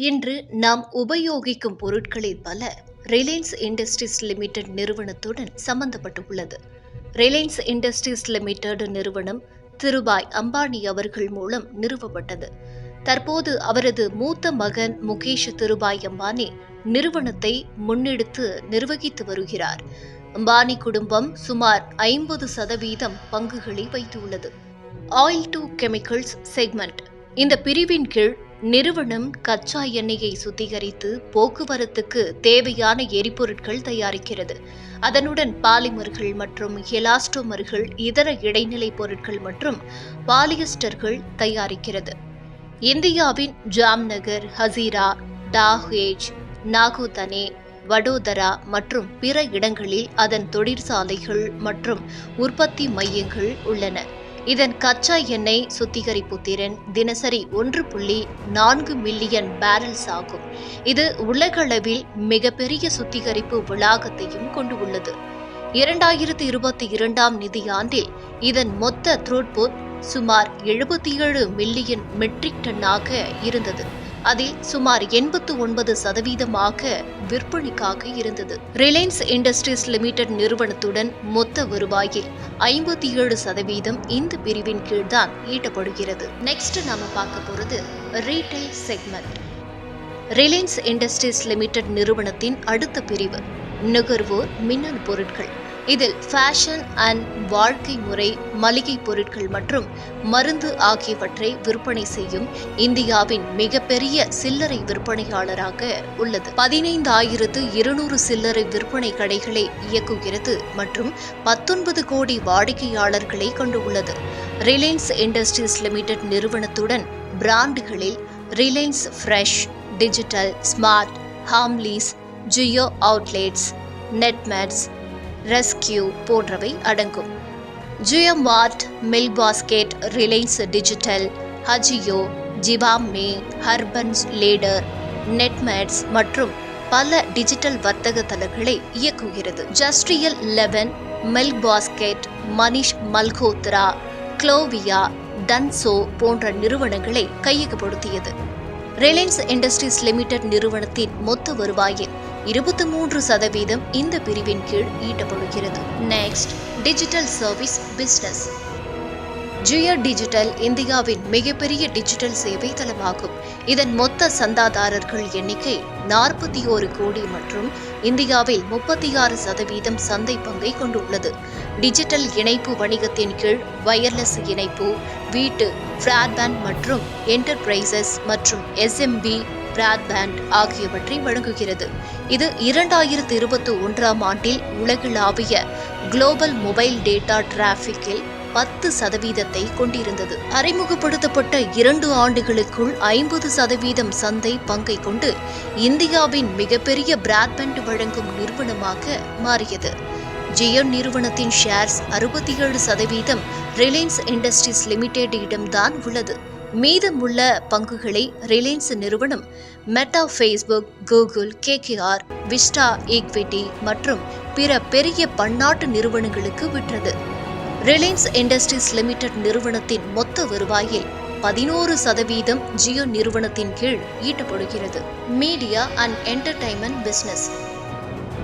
இன்று நாம் உபயோகிக்கும் பொருட்களில் பல ரிலையன்ஸ் இண்டஸ்ட்ரீஸ் லிமிடெட் நிறுவனத்துடன் சம்பந்தப்பட்டுள்ளது. ரிலையன்ஸ் இண்டஸ்ட்ரீஸ் லிமிடெட் நிறுவனம் திருபாய் அம்பானி அவர்கள் மூலம் நிறுவப்பட்டது. தற்போது அவரது மூத்த மகன் முகேஷ் திருபாய் அம்பானி நிறுவனத்தை முன்னெடுத்து நிர்வகித்து வருகிறார். அம்பானி குடும்பம் சுமார் ஐம்பது சதவீதம் பங்குகளை வைத்துள்ளது. ஆயில் டு கெமிக்கல்ஸ் செக்மெண்ட் இந்த பிரிவின் கீழ் நிறுவனம் கச்சா எண்ணெயை சுத்திகரித்து போக்குவரத்துக்கு தேவையான எரிபொருட்கள் தயாரிக்கிறது. அதனுடன் பாலிமர்கள் மற்றும் எலாஸ்டோமர்கள் இதர இடைநிலை பொருட்கள் மற்றும் பாலியஸ்டர்கள் தயாரிக்கிறது. இந்தியாவின் ஜாம்நகர் ஹசீரா டாஹேஜ் நாகோதனே வடோதரா மற்றும் பிற இடங்களில் அதன் தொழிற்சாலைகள் மற்றும் உற்பத்தி மையங்கள் உள்ளன. இதன் கச்சா எண்ணெய் சுத்திகரிப்பு திறன் தினசரி ஒன்று புள்ளி நான்கு மில்லியன் பேரல்ஸ் ஆகும். இது உலகளவில் மிகப்பெரிய சுத்திகரிப்பு வளாகத்தையும் கொண்டுள்ளது இரண்டாயிரத்தி இருபத்தி இரண்டாம் நிதியாண்டில் இதன் மொத்த த்ரூட்புட் சுமார் எழுபத்தி ஏழு மில்லியன் மெட்ரிக் டன்னாக இருந்தது. அதில் சுமார் எண்பத்து ஒன்பது சதவீதமாக விற்பனைக்காக இருந்தது. ரிலையன்ஸ் இண்டஸ்ட்ரீஸ் லிமிடெட் நிறுவனத்துடன் மொத்த வருவாயில் ஐம்பத்தி ஏழு சதவீதம் இந்த பிரிவின் கீழ்தான் ஈட்டப்படுகிறது. நெக்ஸ்ட் நாம பார்க்க போறது retail segment Reliance Industries Limited நிறுவனத்தின் அடுத்த பிரிவு நுகர்வோர் மின்னணு பொருட்கள். இதில் ஃபேஷன் அண்ட் வாழ்க்கை முறை மளிகை பொருட்கள் மற்றும் மருந்து ஆகியவற்றை விற்பனை செய்யும் இந்தியாவின் மிகப்பெரிய சில்லறை விற்பனையாளராக உள்ளது. பதினைந்தாயிரத்து இருநூறு சில்லறை விற்பனை கடைகளை இயக்குகிறது மற்றும் பத்தொன்பது கோடி வாடிக்கையாளர்களை கொண்டுள்ளது ரிலையன்ஸ் இண்டஸ்ட்ரீஸ் லிமிடெட் நிறுவனத்துடன் பிராண்டுகளில் Reliance Fresh Digital Smart Hamleys Jio outlets Netmeds rescue போன்றவை அடங்கும். JioMart milk basket Reliance Digital AJIO Zivame Urban Ladder Netmeds மற்றும் பல டிஜிட்டல் வர்த்தக தளங்களை இயக்குகிறது. Justdial eleven milk basket Manish Malhotra Clovia Dunzo போன்ற நிறுவனங்களை கையகப்படுத்தியது. ரிலையன்ஸ் இண்டஸ்ட்ரீஸ் லிமிடெட் நிறுவனத்தின் மொத்த வருவாயில் இருபத்தி மூன்று சதவீதம் இந்த பிரிவின் கீழ் ஈட்டப்படுகிறது. Next digital service business Jio digital இந்தியாவின் மிகப்பெரிய டிஜிட்டல் சேவை தளமாகும். இதன் மொத்த சந்தாதாரர்கள் எண்ணிக்கை நாற்பத்தி ஓரு கோடி மற்றும் இந்தியாவில் முப்பத்தி ஆறு சதவீதம் சந்தை பங்கை கொண்டுள்ளது. டிஜிட்டல் இணைப்பு வணிகத்தின் கீழ் வயர்லெஸ் இணைப்பு வீட்டு பிராட்பேண்ட் மற்றும் என்டர்பிரைசஸ் மற்றும் எஸ்எம்பி பிராட்பேண்ட் ஆகியவற்றை வழங்குகிறது. இது இரண்டாயிரத்து இருபத்தி ஒன்றாம் ஆண்டில் உலகளாவிய குளோபல் மொபைல் டேட்டா டிராஃபிக்கில் பத்து சதவீதத்தை கொண்டிருந்தது. அறிமுகப்படுத்தப்பட்ட இரண்டு ஆண்டுகளுக்குள் ஐம்பது சதவீதம் சந்தை பங்கை கொண்டு இந்தியாவின் மிகப்பெரிய பிராட்பேண்ட் வழங்கும் நிறுவனமாக மாறியது. ஜியோ நிறுவனத்தின் ஷேர்ஸ் அறுபத்தி ஏழு சதவீதம் ரிலையன்ஸ் இண்டஸ்ட்ரீஸ் லிமிடெட் இடம்தான் உள்ளது. மீதமுள்ள பங்குகளை ரிலையன்ஸ் நிறுவனம் Meta Facebook Google KKR Vista equity மற்றும் பிற பெரிய பன்னாட்டு நிறுவனங்களுக்கு விற்றது. ரிலையன்ஸ் இண்டஸ்ட்ரீஸ் லிமிடெட் நிறுவனத்தின் மொத்த வருவாயில் பதினோரு சதவீதம் ஜியோ நிறுவனத்தின் கீழ் ஈட்டப்படுகிறது. மீடியா அண்ட் என்டர்டைன்மெண்ட் பிசினஸ்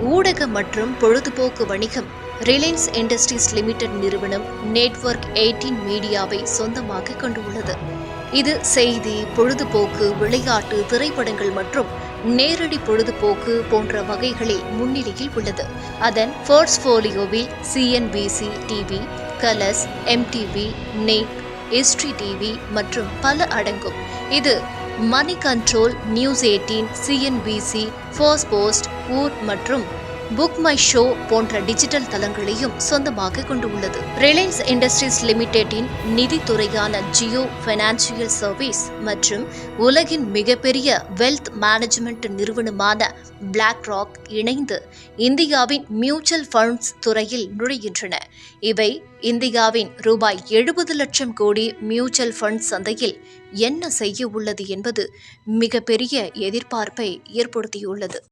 ஊடக மற்றும் பொழுதுபோக்கு வணிகம் ரிலையன்ஸ் இண்டஸ்ட்ரீஸ் லிமிடெட் நிறுவனம் நெட்வொர்க் எயிட்டீன் மீடியாவை சொந்தமாக கொண்டுள்ளது. இது செய்தி பொழுதுபோக்கு விளையாட்டு திரைப்படங்கள் மற்றும் நேரடி பொழுதுபோக்கு போன்ற வகைகளில் முன்னிலையில் உள்ளது. அதன் போர்ட்ஸ்போலியோவில் CNBC TV Colors MTV Nick history TV மற்றும் பல அடங்கும். இது Moneycontrol news eighteen CNBC Firstpost ஊர் மற்றும் புக் மை ஷோ போன்ற டிஜிட்டல் தளங்களையும் சொந்தமாக கொண்டுள்ளது. ரிலையன்ஸ் இண்டஸ்ட்ரீஸ் லிமிடெட்டின் நிதித்துறையான ஜியோ பைனான்சியல் சர்வீஸ் மற்றும் உலகின் மிகப்பெரிய வெல்த் மேனேஜ்மெண்ட் நிறுவனமான பிளாக் ராக் இணைந்து இந்தியாவின் மியூச்சுவல் ஃபண்ட்ஸ் துறையில் நுழைகின்றன. இவை இந்தியாவின் ரூபாய் எழுபது லட்சம் கோடி மியூச்சுவல் ஃபண்ட் சந்தையில் என்ன செய்ய உள்ளது என்பது மிகப்பெரிய எதிர்பார்ப்பை ஏற்படுத்தியுள்ளது.